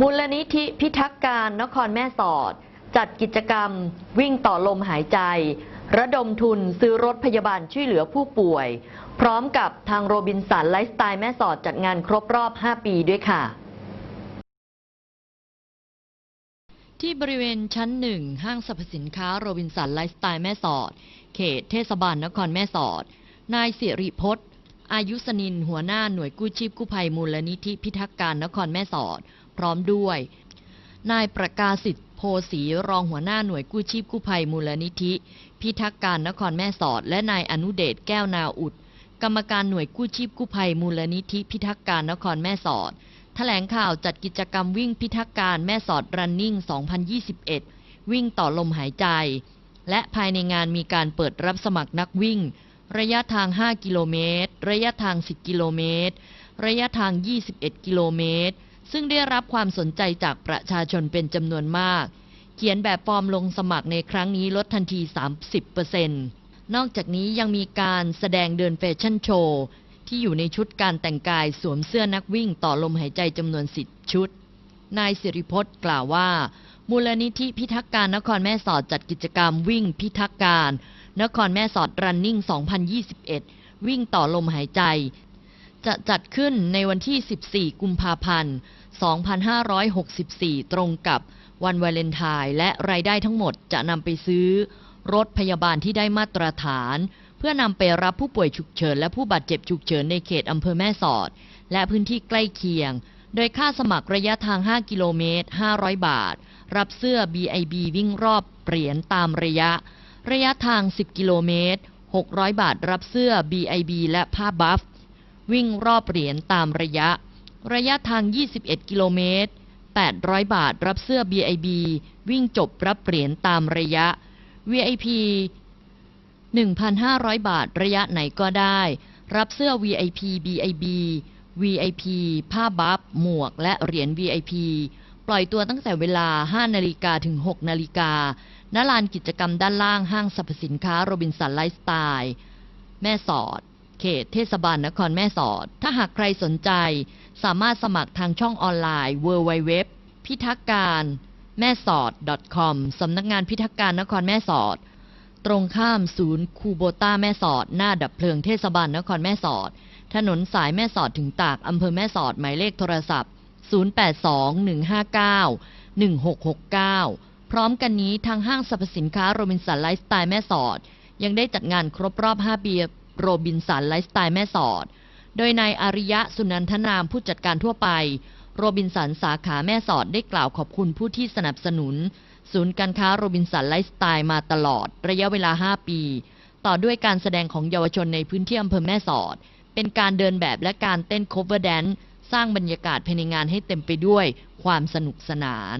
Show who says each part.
Speaker 1: มูลนิธิพิทักษ์การนครแม่สอด จัดกิจกรรม วิ่งต่อลมหายใจ ระดมทุนซื้อรถพยาบาลช่วยเหลือผู้ป่วย พร้อมกับทางโรบินสันไลฟ์สไตล์แม่สอดจัดงานครบรอบ 5 ปีด้วยค่ะ ที่บริเวณชั้นหนึ่งห้างสรรพสินค้าโรบินสันไลฟ์สไตล์แม่สอด เขตเทศบาลนครแม่สอด นายสิริพจน์อายุสนินหัวหน้าหน่วยกู้ชีพกู้ภัยมูลนิธิพิทักษ์การนครแม่สอด พร้อมด้วย นายประกาศิษฐ์โพสีรองหัวหน้าหน่วยกู้ชีพกู้ภัยมูลนิธิ พิทักษ์การนครแม่สอด และนายอนุเดชแก้วนาอุด กรรมการหน่วยกู้ชีพกู้ภัยมูลนิธิ พิทักษ์การนครแม่สอดแถลงข่าวจัดกิจกรรมวิ่งพิทักษ์การแม่สอดรันนิ่ง 2021 วิ่งต่อลมหายใจ และภายในงานมีการเปิดรับสมัครนักวิ่ง ระยะทาง 5 กิโลเมตร ระยะทาง 10 กิโลเมตร ระยะทาง 21 กิโลเมตร ซึ่งได้รับความสนใจจากประชาชนเป็นจำนวนมาก เขียนแบบฟอร์มลงสมัครในครั้งนี้ลดทันที 30%นอกจากนี้ยังมีการแสดงเดินแฟชั่นโชว์ที่อยู่ในชุดการแต่งกายสวมเสื้อนักวิ่งต่อลมหายใจจำนวน10ชุด นายสิริพจน์กล่าวว่า มูลนิธิพิทักษ์การนครแม่สอดจัดกิจกรรมวิ่งพิทักษ์การ นครแม่สอดรันนิ่ง 2021 วิ่งต่อลมหายใจ จะจัดขึ้นในวันที่ 14 กุมภาพันธ์ 2564 ตรงกับวันวาเลนไทน์และรายได้ทั้งหมดจะนำไปซื้อ รถพยาบาลที่ได้มาตรฐาน เพื่อนำไปรับผู้ป่วยฉุกเฉิน และผู้บาดเจ็บฉุกเฉินในเขตอำเภอแม่สอด และพื้นที่ใกล้เคียง โดยค่าสมัครระยะทาง 5 กิโลเมตร 500 บาท รับเสื้อ BIB วิ่งรอบเหรียญตามระยะ ระยะทาง 10 กิโลเมตร 600 บาท รับเสื้อ BIB และผ้าบัฟ วิ่งรอบเหรียญตามระยะ ระยะทาง 21 กิโลเมตร 800 บาทรับเสื้อ BIB วิ่งจบรับเหรียญตามระยะ VIP 1,500 บาทระยะไหนก็ได้ รับเสื้อ VIP BIB VIP ผ้าบัฟหมวกและเหรียญ VIP ปล่อยตัวตั้งแต่เวลา 5 นาฬิกาถึง 6 นาฬิกาณลานกิจกรรมด้านล่างห้างสรรพสินค้าโรบินสันไลฟ์สไตล์ แม่สอด เขตเทศบาลนครแม่สอด ถ้าหากใครสนใจ สามารถสมัครทางช่องออนไลน์ www พิทักการแม่สอด .com สำนักงานพิทักการนครแม่สอด ตรงข้ามศูนย์คูโบต้าแม่สอด หน้าดับเพลิงเทศบาลนครแม่สอด ถนนสายแม่สอดถึงตากอำเภอแม่สอด หมายเลขโทรศัพท์ 0821591669 พร้อมกันนี้ทางห้างสรรพสินค้าโรบินสันไลฟ์สไตล์แม่สอด ยังได้จัดงานครบรอบ 5 ปี โรบินสันไลฟ์สไตล์แม่สอด โดยนายอาริยะสุนันทนามผู้จัดการทั่วไป โรบินสันสาขาแม่สอดได้กล่าวขอบคุณผู้ที่สนับสนุน ศูนย์การค้าโรบินสันไลฟ์สไตล์มาตลอด ระยะเวลา 5 ปี ต่อด้วยการแสดงของเยาวชนในพื้นที่อำเภอแม่สอด เป็นการเดินแบบและการเต้น cover dance สร้างบรรยากาศภายในงานให้เต็มไปด้วยความสนุกสนาน